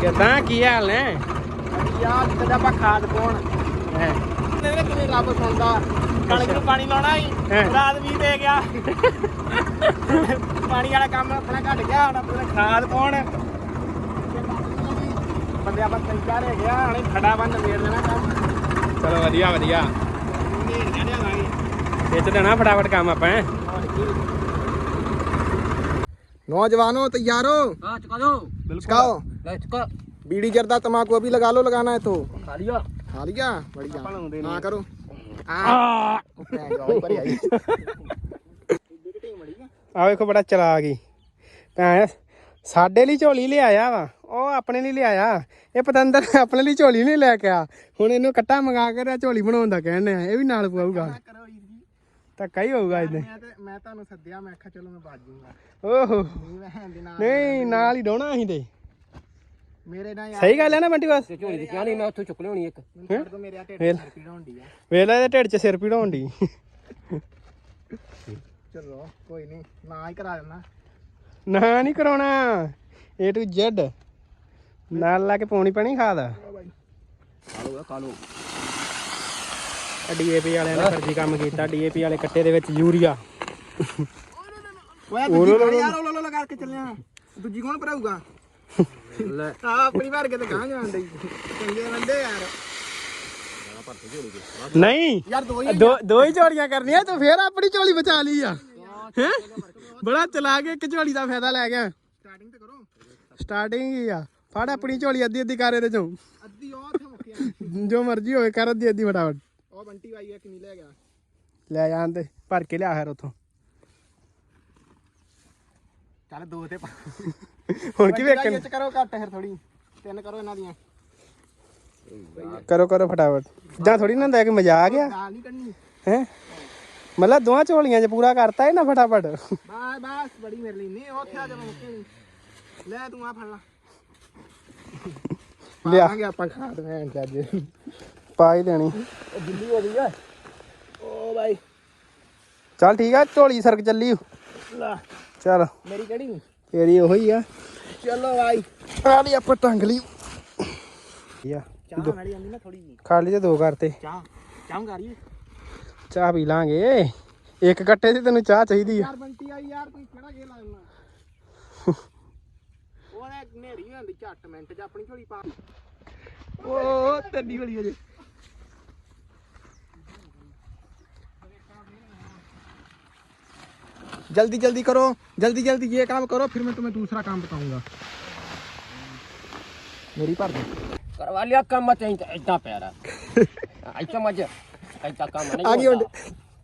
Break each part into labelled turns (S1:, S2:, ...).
S1: ਕਿਦਾਂ ਕੀ ਹਾਲ ਨੇ?
S2: ਯਾਰ ਕਿਦਾਂ ਆਪਾਂ ਖਾਦ ਪਾਉਣ। ਤੇਰੇ ਕਿਵੇਂ ਰੱਬ ਸੁਣਦਾ। ਕਣਕ ਨੂੰ ਪਾਣੀ ਲਾਉਣਾ
S1: ਹੀ।
S2: ਰਾਤ ਵੀ ਦੇ ਗਿਆ। ਪਾਣੀ ਵਾਲਾ ਕੰਮ ਆਪਣਾ ਘਟ ਗਿਆ ਹੁਣ ਆਪਣੇ ਖਾਦ ਪਾਉਣ। ਬੰਦੇ ਆਪਾਂ ਤਿਆਰ ਹੋ ਗਿਆ ਹਣੇ ਖੜਾ ਬੰਦ ਮੇੜ ਲੈਣਾ ਕੰਮ।
S1: ਚਲੋ ਵਧੀਆ ਵਧੀਆ। ਵਿੱਚ ਦੇਣਾ ਫਟਾਫਟ ਕੰਮ ਆਪਾਂ ਨੌਜਵਾਨੋ
S2: ਤਿਆਰ ਹੋ? ਹਾਂ
S3: ਚੁਕਾ ਦਿਓ ਚੁਕਾਓ।
S2: चुकाओ
S3: ले चुका
S2: बीड़ी जर्दा तम्बाकू अभी लगा लो लगाना है तो
S3: खा लिया
S2: खा लिया बढ़िया
S1: ਆਪਾਂ ਲਾਉਂਦੇ ਨੀ
S2: हाँ करो
S1: ਆ ਆ ਵੇਖੋ ਬੜਾ ਚਲਾ ਗਈ ਭੈਣ ਸਾਡੇ ਲਈ ਝੋਲੀ ਲਿਆਇਆ ਵਾ ਉਹ ਆਪਣੇ ਲਈ ਲਿਆਇਆ ਇਹ ਪਤੰਦਰ ਆਪਣੇ ਲਈ ਝੋਲੀ ਨਹੀਂ ਲੈ ਕੇ ਆ ਹੁਣ ਇਹਨੂੰ ਕੱਟਾ ਮੰਗਾ ਕੇ ਤੇ ਝੋਲੀ ਬਣਾਉਣ ਦਾ ਕਹਿਣ ਡਿਆ ਇਹ ਵੀ ਨਾਲ ਪਊਗਾ
S2: करो जी
S1: ਧੱਕਾ ਹੀ ਹੋਊਗਾ ਇਹਦੇ
S2: ਮੈਂ ਤੇ ਮੈਂ ਤੁਹਾਨੂੰ ਸੱਦਿਆ ਮੈਂ ਆਖਿਆ ਚਲੋ ਮੈਂ ਬਾਜ ਜੂੰਗਾ
S1: ਓਹੋ
S2: ਨਹੀਂ ਮੈਂ ਹੈਂ ਦੇ ਨਾਲ
S1: ਨਹੀਂ ਨਾਲ ਹੀ ਡੋਣਾ ਅਸੀਂ ਤੇ
S2: ਮੇਰੇ ਨਾਲ ਯਾਰ
S1: ਸਹੀ ਗੱਲ ਹੈ ਨਾ ਬੰਟੀ ਬਸ?
S3: ਝੋਲੀ ਦੀ ਕਿਹਾ ਨਹੀਂ ਮੈਂ ਉੱਥੋਂ ਚੁੱਕ ਲਿਆਉਣੀ ਇੱਕ।
S2: ਮੈਨੂੰ ਛੱਡ ਦੋ ਮੇਰੇ ਆ ਢਿੱਡ
S1: ਵੇਲ।
S2: ਚ ਪੀੜ ਹੁੰਦੀ ਆ।
S1: ਵੇਲਾ ਇਹਦੇ ਢਿੱਡ 'ਚ ਸਿਰ ਪੀੜ ਹੋਣ ਦੀ
S2: ਚਲੋ ਕੋਈ ਨਹੀਂ ਨਾ ਹੀ ਕਰਾ ਦੇਣਾ
S1: ਨਾ ਨਹੀਂ ਕਰਾਉਣਾ। A to Z ਨਾਲ ਲਾ ਕੇ ਪਾਉਣੀ ਪੈਣੀ ਖਾਦ।
S3: ਖਾ ਲਓ
S1: ਡੀਏਪੀ ਵਾਲਿਆਂ ਨੇ ਫਰਜ਼ੀ ਕੰਮ ਕੀਤਾ। ਡੀਏਪੀ ਵਾਲੇ ਕੱਟੇ ਦੇ ਵਿੱਚ ਯੂਰੀਆ।
S2: ਓਏ ਦੂਜੀ ਗਾੜੀ ਯਾਰ? ਉਹ ਲੋ ਕਰਕੇ ਚੱਲਿਆ। ਦੂਜੀ ਕੌਣ ਭਰਾਊਗਾ
S3: ਲੈ।
S2: ਆ ਆਪਣੀ ਵਾਰ ਕੇ ਤੇ ਗਾਂ ਜਾਂਦੇ ਚੰਗੇ ਬੰਦੇ ਯਾਰ।
S1: ਨਹੀਂ।
S2: ਯਾਰ ਦੋ ਹੀ
S1: ਦੋ ਦੋ ਹੀ ਝੋਲੀਆਂ ਕਰਨੀਆਂ ਤੂੰ ਫੇਰ ਆਪਣੀ ਝੋਲੀ ਬਚਾ ਲਈ ਆ। ਹੈ? ਬੜਾ ਚਲਾ ਕੇ ਇੱਕ ਝੋਲੀ ਦਾ ਫਾਇਦਾ ਲੈ ਗਿਆ।
S2: ਸਟਾਰਟਿੰਗ ਤੇ ਕਰੋ।
S1: ਸਟਾਰਟਿੰਗ ਹੀ ਆ। ਫੜ ਆਪਣੀ ਝੋਲੀ ਅੱਧੀ ਅੱਧੀ ਕਰ ਇਹਦੇ ਚੋਂ।
S2: ਅੱਧੀ ਉਹ ਤੇ ਮੁੱਕਿਆ
S1: ਜੋ ਮਰਜ਼ੀ ਹੋਵੇ ਕਰ ਅੱਧੀ ਅੱਧੀ ਫਟਾਫਟ।
S2: ਉਹ ਬੰਟੀ ਆਈ ਆ ਕਿੰਨੀ ਲੈ ਗਿਆ।
S1: ਲੈ ਤੇ ਭਰ ਕੇ ਲਿਆ ਫਿਰ ਉੱਥੋਂ।
S2: ਚੱਲ ਦੋ ਤੇ ਪਾ।
S1: ਹੁਣ ਕੀ ਵੇਖਣ
S2: ਵਿੱਚ ਕਰੋ ਘੱਟ ਫਿਰ ਥੋੜੀ ਤਿੰਨ ਕਰੋ ਇਹਨਾਂ ਦੀਆਂ।
S1: ਕਰੋ ਕਰੋ ਫਟਾਫਟ। ਜਾਂ ਥੋੜੀ ਨਾ ਹੁੰਦਾ ਕਿ ਮਜ਼ਾਕ ਆ।
S2: ਗਾਲ ਨਹੀਂ ਕੱਢਣੀ।
S1: ਹੈ? ਮਤਲਬ ਦੋਵਾਂ ਝੋਲੀਆਂ 'ਚ ਪੂਰਾ ਕਰਤਾ ਇਹ ਨਾ ਫਟਾਫਟ।
S2: ਬਸ ਬਸ ਬੜੀ ਮੇਰੇ ਲਈ। ਨਹੀਂ ਉੱਥੇ ਆ ਜਾ ਮੁੱਕੇ ਨਹੀਂ ਲੈ ਤੂੰ ਆ ਫੜ ਲਾ।
S1: ਲਿਆ।
S2: ਆਵਾਂਗੇ ਆਪਾਂ ਖਾਦ ਚ ਅੱਜ।
S1: ਪਾ ਹੀ ਦੇਣੀ।
S2: ਉਹ ਬਿੱਲੀ ਹੋ ਗਈ ਆ ਓ ਬਾਈ।
S1: ਚੱਲ ਠੀਕ ਆ ਝੋਲੀ ਸਰਕ ਚੱਲੀ।
S2: ਲਾ।
S1: ਚੱਲ।
S2: ਮੇਰੀ ਕਿਹੜੀ
S1: ਤੇਰੀ ਉਹੀ ਆ।
S2: ਚਲੋ ਬਾਈ।
S1: ਆ ਲਈ ਆਪਾਂ ਟੰਗ ਲਈ। ਯਾ
S2: ਚਾਹ ਵਾਲੀ ਆਂਦੀ ਨਾ ਥੋੜੀ ਜੀ
S1: ਖਾ ਲਈ ਤੇ ਦੋ ਕਰਤੇ
S2: ਚਾਹ। ਚਾਹ ਗਾਰੀ
S1: ਚਾਹ ਪੀ ਲਾਂਗੇ। ਇੱਕ ਕੱਟੇ ਦੀ ਤੈਨੂੰ ਚਾਹ ਚਾਹੀਦੀ ਆ।
S2: ਯਾਰ ਬੰਟੀ ਆਈ ਯਾਰ ਤੂੰ ਕਿਹੜਾ ਗੇ ਲਾਉਣਾ ਉਹਨੇ ਨੇੜੀ ਹੁੰਦੀ ਝੱਟ ਮਿੰਟ ਚ ਆਪਣੀ ਝੋਲੀ ਪਾ। ਓ ਤੰਡੀ ਵਾਲੀ ਅਜੇ जल्दी जल्दी करो जल्दी जल्दी ये काम करो फिर मैं तुम्हें दूसरा काम बताऊंगा मेरी पर
S3: करवा लिया काम मत इतना प्यारा ऐसा मजे ऐसा काम
S2: नहीं आगे होता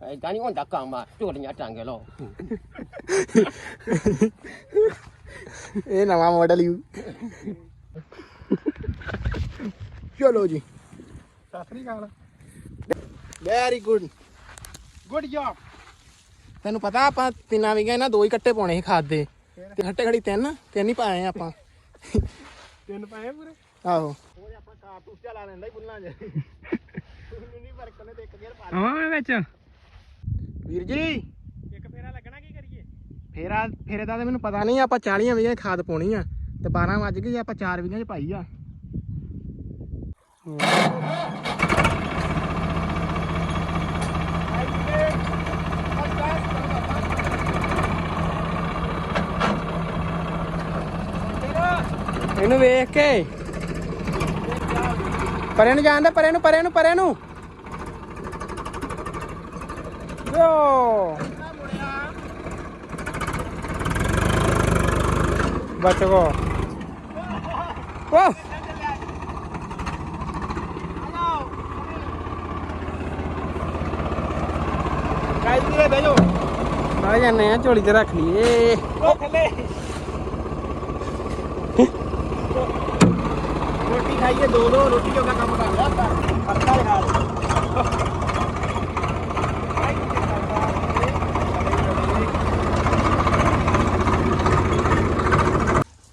S3: ऐसा नहीं होता काम चोरियां टांगे लो
S2: ये नवा मॉडल यू चलो जी सत श्री अकाल वेरी गुड गुड जॉब ਤੈਨੂੰ ਪਤਾ ਆਪਾਂ ਤਿੰਨਾਂ ਵੀ ਗਏ ਨਾ ਦੋ ਹੀ ਕੱਟੇ ਪਾਉਣੇ ਸੀ ਖਾਦ ਦੇ। ਤੇ ਖੱਟੇ ਖੜੀ ਤਿੰਨ ਤਿੰਨ ਹੀ ਪਾਏ ਆ ਆਪਾਂ।
S1: ਤਿੰਨ ਪਾਏ ਪੂਰੇ?
S2: ਆਹੋ। ਉਹ ਆਪਾਂ ਕਾਰਤੂਸ ਚਲਾ ਲੈਂਦਾ ਹੀ ਬੁੱਲਾਂ ਜੇ ਨਹੀਂ ਫ਼ਰਕ ਨੇ ਤੇ ਇੱਕ ਗੇਰ ਪਾ
S1: ਆਵਾਂ ਮੈਂ ਵਿੱਚ।
S2: ਵੀਰ ਜੀ।
S1: ਇੱਕ ਫੇਰਾ ਲੱਗਣਾ ਕੀ ਕਰੀਏ?
S2: ਫੇਰਾ ਫੇਰੇ ਦਾ ਤੇ ਮੈਨੂੰ ਪਤਾ ਨਹੀਂ ਆਪਾਂ 40 ਵੀਆਂ ਖਾਦ ਪਾਉਣੀ ਆ। ਤੇ 12 ਵੱਜ ਗਏ ਆਪਾਂ 4 ਵੀਆਂ ਚ ਪਾਈ ਆ।
S1: ਇਹਨੂੰ ਵੇਖ ਕੇ। ਪਰੇ ਨੂੰ ਜਾਂਦਾ ਪਰੇ ਨੂੰ ਪਰੇ ਨੂੰ ਪਰੇ ਨੂੰ। ਯੋ ਬਚ ਗੋ। ਵਾਹ।
S2: ਵੀਰੇ ਬਹਿ ਜਾਓ।
S1: ਆ ਜਾਂਦੇ ਆ ਝੋਲੀ ਤੇ ਰੱਖ ਲਈਏ।
S2: ਉਹ ਥੱਲੇ। ਖਾਈਏ ਦੋ ਦੋ ਰੋਟੀ ਜੋਗਾ ਕੰਮ ਕਰ। ਲਿਆ ਆਪਾਂ ਪੱਕਾ ਲਗਾ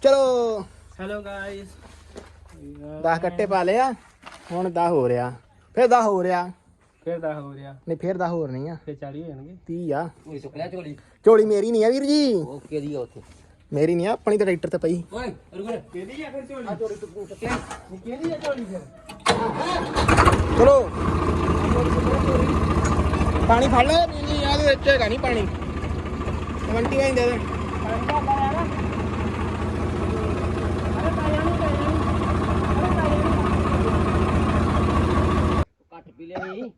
S2: ਚਲੋ।
S1: ਹੈਲੋ ਗਾਇਸ
S2: 10 ਕੱਟੇ ਪਾ ਲਿਆ ਹੁਣ 10 ਹੋ ਰਿਹਾ। ਫਿਰ 10 ਹੋ ਰਿਹਾ।
S1: ਫਿਰ ਦਾ ਹੋ ਰਿਹਾ।
S2: ਨਹੀਂ ਫਿਰ 10 ਹੋਰ ਨਹੀਂ ਆ।
S1: ਫਿਰ 40 ਹੋ ਜਾਣਗੇ।
S2: 30 ਆ।
S3: ਉਹ ਚੁੱਕ ਲਿਆ ਝੋਲੀ।
S2: ਝੋਲੀ ਮੇਰੀ ਨਹੀਂ ਆ ਵੀਰ ਜੀ।
S3: ਓਕੇ ਦੀ ਆ ਉੱਥੇ
S2: ਮੇਰੀ ਨਹੀਂ ਆ ਆਪਣੀ ਤਾਂ ਟਰੈਕਟਰ ਤੇ ਪਈ।
S3: ਓਏ ਰੁਕ
S1: ਕਿਹਦੀ ਆ ਫਿਰ ਝੋਲੀ?
S3: ਆ ਚੋਰੀ ਤੂੰ ਚੱਕਿਆ
S1: ਕਿਹਦੀ ਆ ਝੋਲੀ ਫਿਰ?
S2: ਚਲੋ। ਪਾਣੀ ਫੜ ਲੈ ਨਹੀਂ ਯਾਦ ਵਿੱਚ ਹੈਗਾ ਨਹੀਂ ਪਾਣੀ। 20 ਵਾਈ ਦੇ ਦੇ।
S3: ਘੱਟ ਪੀ ਲਿਆ ਨਹੀਂ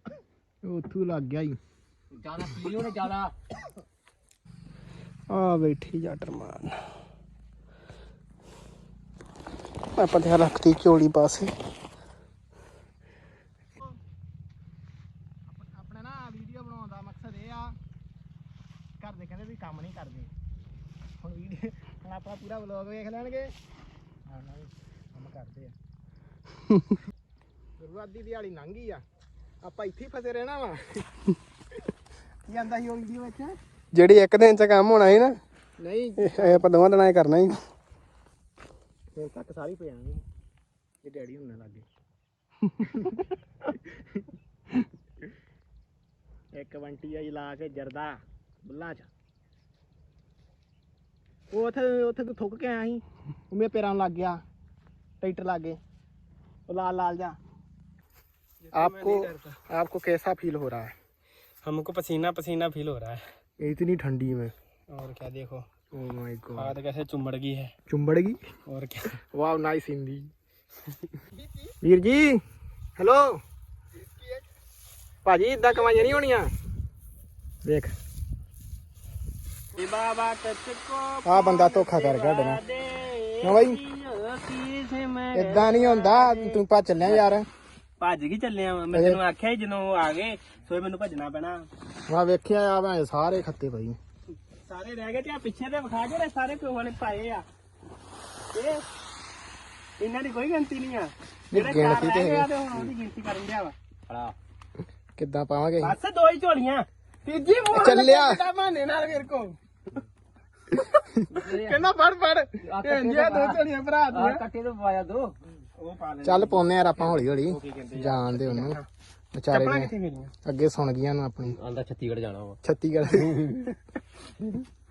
S2: ਉੱਥੋਂ ਲੱਗ ਗਿਆ ਹੀ
S3: ਜ਼ਿਆਦਾ ਪੀ ਲਿਓ ਨੇ ਜ਼ਿਆਦਾ।
S1: ਆ ਬੈਠੀ ਜੱਟ ਮਾਨ। ਆਪਾਂ ਤੇ ਰੱਖਤੀ ਝੋਲੀ ਪਾਸੇ।
S2: ਆਪਣਾ ਨਾ ਵੀਡੀਓ ਬਣਾਉਣ ਦਾ ਮਕਸਦ ਇਹ ਆ। ਘਰ ਦੇ ਕਹਿੰਦੇ ਵੀ ਕੰਮ ਨਹੀਂ ਕਰਦੇ। ਹੁਣ ਵੀਡੀਓ ਹੁਣ ਆਪਣਾ ਪੂਰਾ ਵਲੌਗ ਵੇਖ ਲੈਣਗੇ। ਕੰਮ ਕਰਦੇ ਆ। ਸ਼ੁਰੂਆਤੀ ਦਿਹਾੜੀ ਲੰਘੀ ਆ। ਆਪਾਂ ਇੱਥੇ ਫਸੇ ਰਹਿਣਾ ਵਾ। ਕੀ ਆਂਦਾ ਸੀ ਉਹ ਵੀਡੀਓ ਵਿੱਚ?
S1: ਜਿਹੜੀ ਇੱਕ ਦਿਨ ਚ ਕੰਮ ਹੋਣਾ ਸੀ ਨਾ
S2: ਨਹੀਂ
S1: ਇਹ ਇਹ ਆਪਾਂ ਦੋਵਾਂ ਦਿਨਾਂ 'ਚ ਕਰਨਾ ਹੀ
S2: ਹੁਣ ਤੱਕ ਸਾਰੀ ਪੈ ਜਾਣੀ ਜੇ ਡੈਡੀ ਹੁੰਨੇ ਲੱਗੇ ਇੱਕ ਵੰਟੀ ਆਈ ਲਾ ਕੇ ਜਰਦਾ ਬੁੱਲਾਂ ਚ ਉਹ ਉੱਥੇ ਉੱਥੇ ਤੂੰ ਥੁੱਕ ਕੇ ਆਇਆ ਸੀ ਉਹ ਮੇਰੇ ਪੈਰਾਂ ਨੂੰ ਲੱਗ ਗਿਆ ਟਰੈਕਟਰ ਲੱਗ ਗਏ ਉਹ ਲਾਲ ਲਾਲ ਜਾ आपको आपको कैसा फील हो रहा है
S1: हमको पसीना पसीना फील हो रहा है
S2: इतनी ठंडी में
S1: और क्या देखो
S2: ओ माय गॉड
S1: हाथ कैसे चुम्बड़ गई है
S2: ਚੁੰਬੜਗੀ
S1: और क्या
S2: ਵਾਓ ਨਾਈਸ ਹਿੰਦੀ ਵੀਰ ਜੀ ਹੈਲੋ ਭਾਜੀ ਇਦਾਂ ਕਮਾਈਆਂ ਨਹੀਂ ਹੋਣੀਆਂ ਦੇਖ
S1: बाबा तुझको
S2: ਆ ਬੰਦਾ ਧੋਖਾ ਕਰ ਗਿਆ ਸਾਡੇ ਨਾਲ ਕਿਉਂ ਬਾਈ ਇਦਾਂ ਨਹੀਂ ਹੁੰਦਾ ਤੂੰ ਭੱਜ ਚੱਲਿਆ ਯਾਰ
S1: ਭੱਜ ਗਈ ਚੱਲਿਆ ਵਾਂ। ਮੈਂ ਤੈਨੂੰ ਆਖਿਆ ਸੀ ਜਦੋਂ ਉਹ ਆ ਗਏ ਸੋਏ ਮੈਨੂੰ ਭੱਜਣਾ ਪੈਣਾ
S2: ਮੈਂ ਵੇਖਿਆ ਆ ਮੈਂ ਸਾਰੇ ਖੱਤੇ ਭਾਈ
S1: ਸਾਰੇ ਰਹਿ ਗਏ ਤੇ ਆ ਪਿੱਛੇ ਤੇ ਵਿਖਾ ਜਿਹੜੇ ਸਾਰੇ ਕੋਈ ਵਾਲੇ ਪਾਏ ਆ। ਇਹ ਇਹਨਾਂ ਦੀ ਕੋਈ ਗਿਣਤੀ ਨਹੀਂ ਆ। ਜਿਹੜੇ ਚਾਰ
S2: ਗਿਣਤੀ ਤੇ
S1: ਰਹਿ ਗਏ ਆ। ਤੇ ਹੁਣ ਉਹਦੀ ਗਿਣਤੀ ਕਰਨ ਡਿਆ ਵਾ।
S3: ਫੜਾ
S2: ਕਿੱਦਾਂ ਪਾਵਾਂਗੇ?
S1: ਬਸ ਦੋ ਹੀ ਝੋਲੀਆਂ। ਤੀਜੀ ਮੋੜ
S2: ਚੱਲਿਆ।
S1: ਬਹਾਨੇ ਨਾਲ ਮੇਰੇ ਕੋ ਕਹਿੰਦਾ ਫੜ ਫੜ। ਇੰਡੀਆ ਦੋ ਝੋਲੀਆਂ ਭਰਾ
S3: ਆ
S1: ਦੀਆਂ।
S3: ਕੱਟੇ ਤੋਂ ਪਾਇਆ ਦੋ।
S1: ਉਹ ਪਾ ਲੈ
S2: ਚੱਲ ਪਾਉਨੇ ਯਾਰ ਆਪਾਂ ਹੌਲੀ ਹੌਲੀ ਜਾਣਦੇ ਉਹਨੂੰ। ਵਿਚਾਰੇ
S1: ਚੱਪਲਾਂ
S2: ਨੇ।
S1: ਕਿੱਥੇ ਮੇਰੀਆਂ
S2: ਅੱਗੇ ਸੁਣ ਗਈਆਂ ਨੂੰ ਆਪਣੀ।
S3: ਆਂਦਾ ਛੱਤੀਗੜ੍ਹ ਜਾਣਾ ਵਾ।
S2: ਛੱਤੀਗੜ੍ਹ।